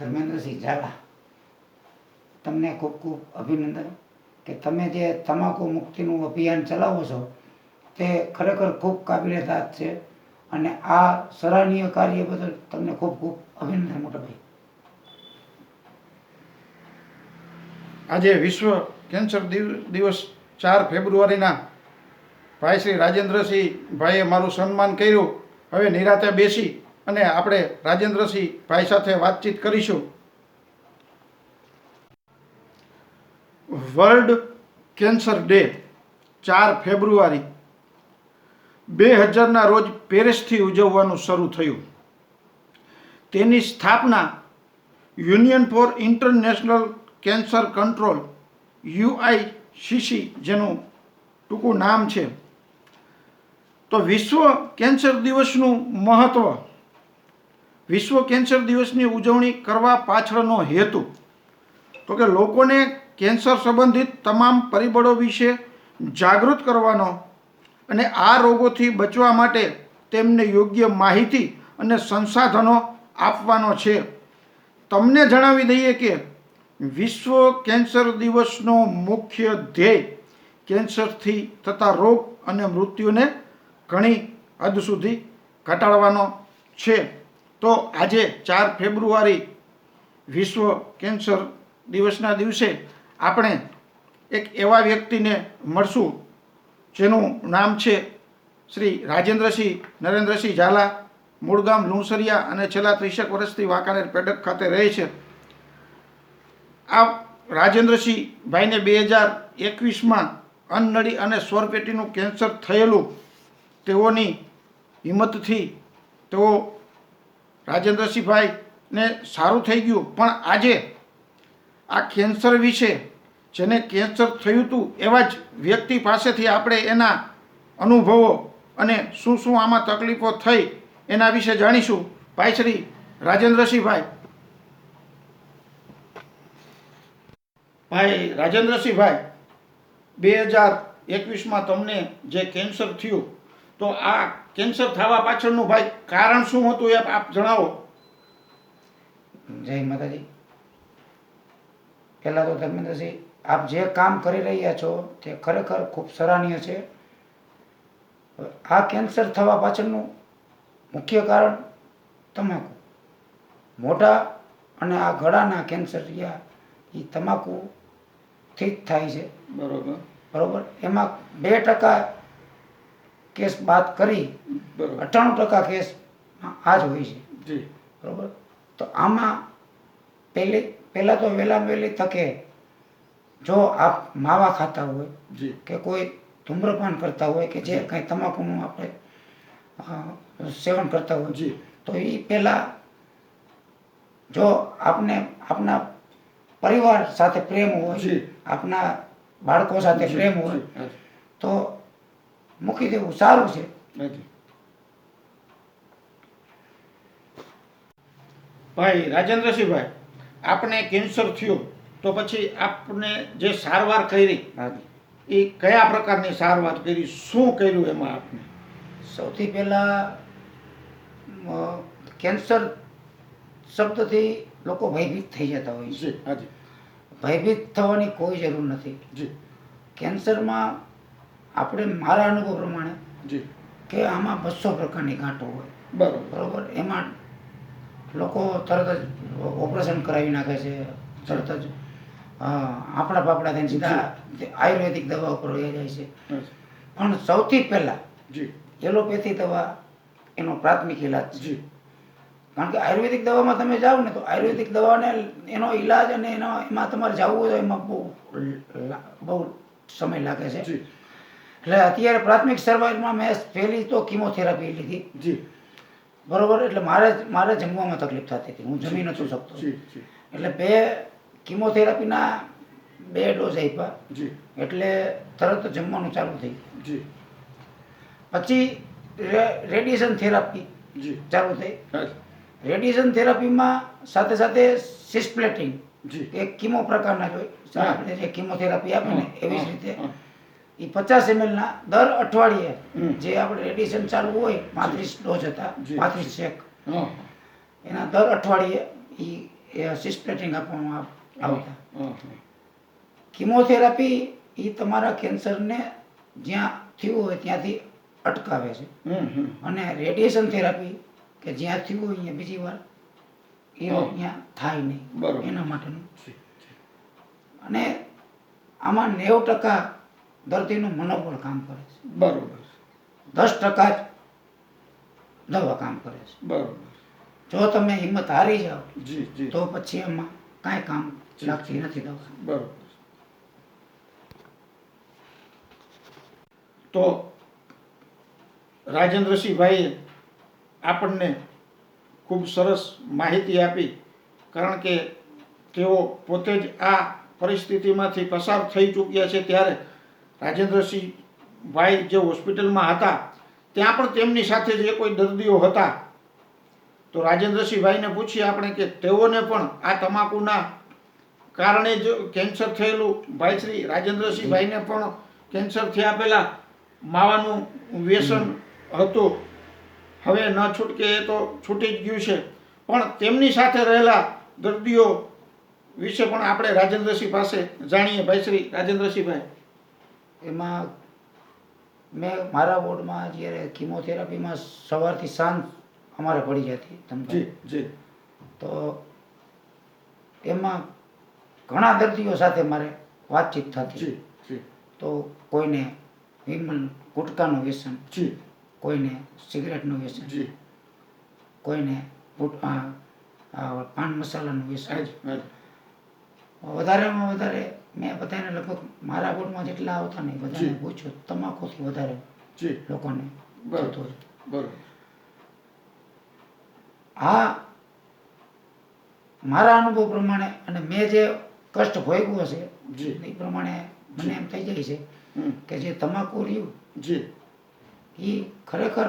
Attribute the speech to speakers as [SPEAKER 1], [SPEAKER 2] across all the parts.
[SPEAKER 1] ધર્મેન્દ્રસિંહ ઝાલા. તમને ખૂબ ખૂબ અભિનંદન કે તમે જે તમાકુ મુક્તિનું અભિયાન ચલાવો છો, તે ખરેખર ખૂબ કાબિલે દાદ છે અને આ સરાહનીય કાર્ય બદલ તમને ખૂબ ખૂબ અભિનંદન, મોટાભાઈ.
[SPEAKER 2] આજે વિશ્વ કેન્સર દિવ- દિવસ ચાર ફેબ્રુઆરીના ભાઈ શ્રી રાજેન્દ્રસિંહ ભાઈએ મારું સન્માન કર્યું. હવે નિરાતે બેસી અને આપણે રાજેન્દ્રસિંહ ભાઈ સાથે વાતચીત કરીશું. વર્લ્ડ કેન્સર ડે ચાર ફેબ્રુઆરી. બે હજારના રોજ પેરિસથી ઉજવવાનું શરૂ થયું. તેની સ્થાપના union for international cancer control, UICC જેનું ટૂંકું નામ છે. તો વિશ્વ કેન્સર દિવસનું મહત્ત્વ વિશ્વ કેન્સર દિવસની ઉજવણી કરવા પાછળનો હેતુ. તો કે લોકોને કેન્સર સંબંધિત તમામ પરિબળો વિશે જાગૃત કરવાનો અને આ રોગોથી બચવા માટે તેમને યોગ્ય માહિતી અને સંસાધનો આપવાનો છે. તમને જણાવી દઈએ કે વિશ્વ કેન્સર દિવસનો મુખ્ય ધ્યેય કેન્સરથી થતા રોગ અને મૃત્યુને ઘણી હદ સુધી ઘટાડવાનો છે. તો આજે ચાર ફેબ્રુઆરી વિશ્વ કેન્સર દિવસના દિવસે આપણે એક એવા વ્યક્તિને મળશું જેનું નામ છે શ્રી રાજેન્દ્રસિંહ નરેન્દ્રસિંહ ઝાલા. મૂળ ગામ લુણસરિયા અને છેલ્લા ત્રીસેક વર્ષથી વાંકાનેર પેડક ખાતે રહે છે. આ રાજેન્દ્રસિંહ ભાઈને બે હજાર એકવીસમાં અન્નળી અને સ્વરપેટીનું કેન્સર થયેલું તેઓની હિંમતથી તેઓ રાજેન્દ્રસિંહભાઈને સારું થઈ ગયું. પણ આજે આ કેન્સર વિશે, જેને કેન્સર થયું હતું એવા જ વ્યક્તિ પાસેથી આપણે એના અનુભવો અને શું શું આમાં તકલીફો થઈ એના વિશે જાણીશું. ભાઈ શ્રી રાજેન્દ્રસિંહભાઈ. ભાઈ રાજેન્દ્રસિંહભાઈ, બે હજાર એકવીસમાં તમને જે કેન્સર થયું તો આ કેન્સર થવા પાછળનું ભાઈ કારણ શું હતું એ આપ જણાવો.
[SPEAKER 1] જય માતાજી. પહેલાં તો ધર્મેન્દ્રસિંહ આપ જે કામ કરી રહ્યા છો તે ખરેખર ખૂબ સરાહનીય છે. આ કેન્સર થવા પાછળનું મુખ્ય કારણ તમાકુ. મોટા અને આ ગળાના કેન્સર રહ્યા એ તમાકુથી જ થાય છે.
[SPEAKER 2] બરોબર.
[SPEAKER 1] બરોબર? એમાં બે ટકા કેસ બાદ કરી
[SPEAKER 2] અઠાણું
[SPEAKER 1] અઠ્ઠાણું ટકા કેસ આ જ હોય છે. બરોબર? તો આમાં પહેલી પહેલાં તો વહેલામાં વહેલી તકે જો આપ માવા ખાતા હોય
[SPEAKER 2] જી.
[SPEAKER 1] કે કોઈ ધૂમ્રપાન કરતા હોય કે જે કંઈ તમાકુનું આપણે સેવન કરતા હોય તો એ પહેલાં જો આપને આપના પરિવાર સાથે પ્રેમ હોય. આપના બાળકો સાથે પ્રેમ હોય તો મૂકી દેવું સારું છે.
[SPEAKER 2] ભાઈ રાજેન્દ્રસિંહભાઈ આપને કેન્સર થયું. તો પછી આપને જે સારવાર કરી એ કયા પ્રકારની સારવાર કરી શું કર્યું એમાં આપને?
[SPEAKER 1] સૌથી પહેલાં કેન્સર શબ્દથી લોકો ભયભીત થઈ જતા હોય છે.
[SPEAKER 2] હાજી.
[SPEAKER 1] ભયભીત થવાની કોઈ જરૂર નથી.
[SPEAKER 2] જી.
[SPEAKER 1] કેન્સરમાં આપણે મારા અનુભવ પ્રમાણે
[SPEAKER 2] જી.
[SPEAKER 1] કે આમાં બસો પ્રકારની ગાંઠો હોય.
[SPEAKER 2] બરોબર.
[SPEAKER 1] બરોબર? એમાં લોકો તરત જ ઓપરેશન કરાવી નાખે છે તરત જ આપણા પાપડા થઈને સીધા આયુર્વેદિક દવા ઉપર વહી જાય છે. પણ સૌથી પહેલાં એલોપેથી દવા એનો પ્રાથમિક ઇલાજ છે. કારણ કે આયુર્વેદિક દવામાં તમે જાઓ ને તો આયુર્વેદિક દવાને એનો ઈલાજ અને એનો એમાં તમારે જવું હોય તો એમાં બહુ બહુ સમય લાગે છે. એટલે અત્યારે પ્રાથમિક સારવારમાં મેં પહેલી તો કિમોથેરાપી લીધી.
[SPEAKER 2] જી.
[SPEAKER 1] બરોબર? એટલે મારે મારે જમવામાં તકલીફ થતી હતી. હું જમી નથી શકતો. એટલે બે કિમોથેરાપીના બે ડોઝ આપ્યા. એટલે તરત જમવાનું ચાલુ થઈ પછી રેડિયેશન થેરાપી ચાલુ થઈ. રેડિયેશન થેરાપીમાં સાથે સાથે સિસ્પ્લેટિંગ એક કીમો પ્રકારના જ હોય. જે આપે ને એવી જ રીતે એ પચાસ એમએલના દર અઠવાડિયે. જે આપણે રેડિયેશન ચાલુ હોય પાંત્રીસ ડોઝ હતા. પાંત્રીસ ચેક એના દર અઠવાડિયે એ સિસ્પ્લેટિંગ આપવામાં આવતા. કિમોથેરાપી એ તમારા કેન્સરને જ્યાં થયું હોય ત્યાંથી અટકાવે છે. અને રેડિયેશન થેરાપી કે જ્યાં થયું હોય અહીંયા બીજી વાર એ. ત્યાં થાય નહીં એના માટેનું અને આમાં નેવું ટકા દર્દીનું મનોબળ કામ કરે છે.
[SPEAKER 2] બરોબર.
[SPEAKER 1] દસ ટકા જ દવા કામ કરે છે.
[SPEAKER 2] બરોબર.
[SPEAKER 1] જો તમે હિંમત હારી જાઓ
[SPEAKER 2] જી જી.
[SPEAKER 1] તો પછી એમાં કાંઈ કામ લાગતી નથી દવા
[SPEAKER 2] બરોબર. તો રાજેન્દ્રસિંહભાઈએ આપણને ખૂબ સરસ માહિતી આપી કારણ કે તેઓ પોતે જ આ પરિસ્થિતિમાંથી પસાર થઈ ચૂક્યા છે ત્યારે રાજેન્દ્રસિંહભાઈ જે હોસ્પિટલમાં હતા, ત્યાં પણ તેમની સાથે જે કોઈ દર્દીઓ હતા. તો રાજેન્દ્રસિંહભાઈને પૂછીએ આપણે કે તેઓને પણ આ તમાકુના કારણે જ કેન્સર થયેલું? ભાઈ શ્રી રાજેન્દ્રસિંહભાઈને પણ કેન્સર થયા પહેલાં માવાનું વ્યસન હતું. હવે ન છૂટકે એ તો છૂટી જ ગયું છે. પણ તેમની સાથે રહેલા દર્દીઓ વિશે પણ આપણે રાજેન્દ્રસિંહ પાસે જાણીએ. ભાઈ શ્રી રાજેન્દ્રસિંહભાઈ
[SPEAKER 1] એમાં મેં મારા વોર્ડમાં જ્યારે કિમોથેરાપીમાં સવારથી સાંજ અમારે પડી જતી તમને
[SPEAKER 2] જી
[SPEAKER 1] તો એમાં ઘણા દર્દીઓ સાથે મારે વાતચીત થતી. તો કોઈને વિમલ ગુટકાનું વ્યસન કોઈને સિગરેટનું વ્યસન કોઈને પાન મસાલાનું વ્યસન. વધારેમાં વધારે મેં બધાને લગભગ મારા બોર્ડમાં જેટલા આવતા નહીં બધાને પૂછ્યું તમાકુથી વધારે લોકોને. થતું.
[SPEAKER 2] બરોબર.
[SPEAKER 1] મારા અનુભવ પ્રમાણે અને મેં જે કષ્ટ ભોગવ્યો છે એ પ્રમાણે મને એમ થઈ જાય છે કે જે તમાકુ રહ્યું
[SPEAKER 2] જી.
[SPEAKER 1] એ ખરેખર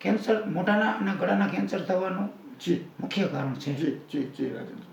[SPEAKER 1] કેન્સર મોઢાના અને ગળાના કેન્સર થવાનું
[SPEAKER 2] જી.
[SPEAKER 1] મુખ્ય કારણ છે.
[SPEAKER 2] જી જી જી રાજેન્દ્ર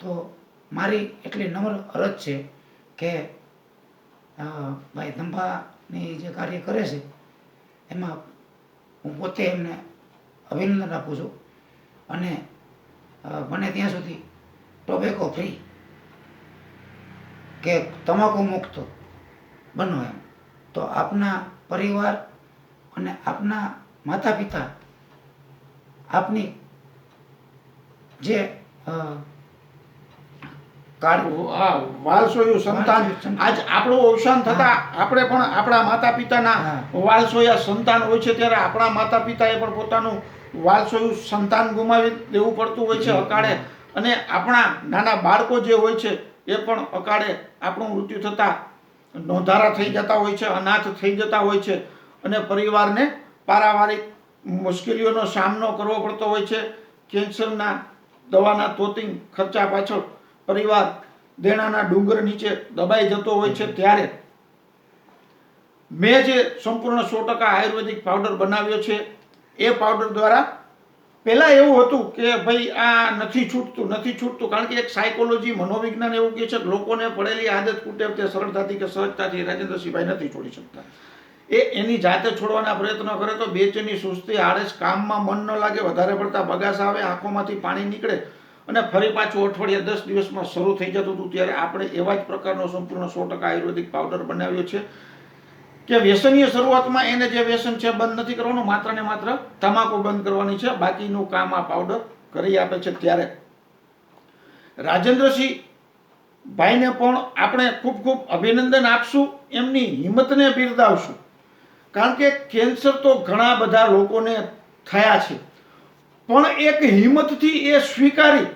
[SPEAKER 1] તો મારી એટલી નમ્ર અરજ છે કે ભાઈ ધંભાની જે કાર્ય કરે છે, એમાં હું પોતે એમને અભિનંદન આપું છું. અને બને ત્યાં સુધી ટોબેકો ફ્રી કે તમાકુ મુક્ત બનો એમ. તો આપના પરિવાર અને આપના માતા પિતા આપની જે
[SPEAKER 2] વાલસોયું સંતાન.
[SPEAKER 1] વાલસોયું સંતાન.
[SPEAKER 2] આજ આપણું અવસાન થતા આપણે પણ આપણા માતા પિતાના. વાલસોયા સંતાન હોય છે ત્યારે આપણા માતા પિતાએ પણ પોતાનું વાલસોયું સંતાન ગુમાવી દેવું પડતું હોય છે અકાળે. અને આપણા નાના બાળકો જે હોય છે એ પણ અકાળે આપણું મૃત્યુ થતા નોંધારા થઈ જતા હોય છે અનાથ થઈ જતા હોય છે. અને પરિવારને પારાવારિક મુશ્કેલીઓનો સામનો કરવો પડતો હોય છે. કેન્સરના દવાના તોતિંગ ખર્ચા પાછળ પરિવાર દેણાના ડુંગર નીચે દબાઈ જતો હોય છે ત્યારે મેં જે સંપૂર્ણ સો ટકા આયુર્વેદિક પાવડર બનાવ્યો છે, એ પાવડર દ્વારા પહેલાં એવું હતું કે ભાઈ આ નથી છૂટતું નથી છૂટતું, કારણ કે એક સાયકોલોજી મનોવિજ્ઞાન એવું કહે છે કે લોકોને પડેલી આદત કુટે તે સરળતાથી કે સહજતાથી રાજેન્દ્રસિંહભાઈ નથી છોડી શકતા. એ એની જાતે છોડવાના પ્રયત્નો કરે તો બેચેની સુસ્તી, આળસ, કામમાં મન ન લાગે, વધારે પડતા બગાસ આવે, આંખોમાંથી પાણી નીકળે અને ફરી પાછું અઠવાડિયા દસ દિવસમાં શરૂ થઈ જતું હતું, ત્યારે આપણે એવા જ પ્રકારનો સંપૂર્ણ સો ટકા આયુર્વેદિક પાવડર બનાવ્યો છે કે વ્યસનીય શરૂઆતમાં એને જે વ્યસન છે બંધ નથી કરવાનું માત્ર ને માત્ર તમાકુ બંધ કરવાની છે, બાકીનું કામ આ પાવડર કરી આપે છે ત્યારે. રાજેન્દ્રસિંહ ભાઈને પણ આપણે ખૂબ ખૂબ અભિનંદન આપશું, એમની હિંમતને બિરદાવશું. કારણ કે કેન્સર તો ઘણા બધા લોકોને થયા છે. પણ એક હિંમતથી એ સ્વીકારી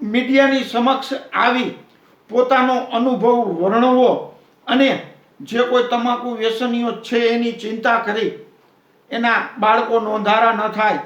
[SPEAKER 2] મીડિયાની સમક્ષ આવી, પોતાનો અનુભવ વર્ણવો અને જે કોઈ તમાકુ વ્યસનીઓ છે એની ચિંતા કરી, એના બાળકો નોંધારા ન થાય,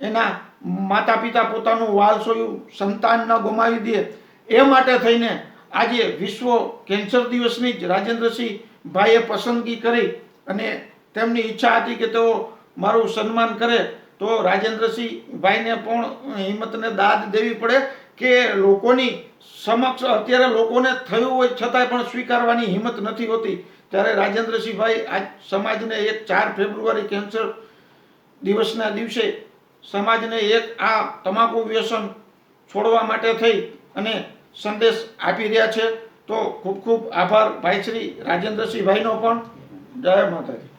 [SPEAKER 2] એના માતા પિતા પોતાનું વાલસોયું સંતાન ન ગુમાવી દે, એ માટે થઈને આજે વિશ્વ કેન્સર દિવસની જ રાજેન્દ્રસિંહ ભાઈએ પસંદગી કરી અને તેમની ઈચ્છા હતી કે તેઓ મારું સન્માન કરે, તો રાજેન્દ્રસિંહભાઈને પણ હિંમતને દાદ દેવી પડે કે લોકોની સમક્ષ અત્યારે લોકોને થયું હોય છતાંય પણ સ્વીકારવાની હિંમત નથી હોતી. ત્યારે રાજેન્દ્રસિંહભાઈ આજ સમાજને એક ચાર ફેબ્રુઆરી કેન્સર દિવસના દિવસે સમાજને એક આ તમાકુ વ્યસન છોડવા માટે થઈ અને સંદેશ આપી રહ્યા છે. તો ખૂબ ખૂબ આભાર. ભાઈશ્રી રાજેન્દ્રસિંહભાઈનો પણ. જય માતાજી.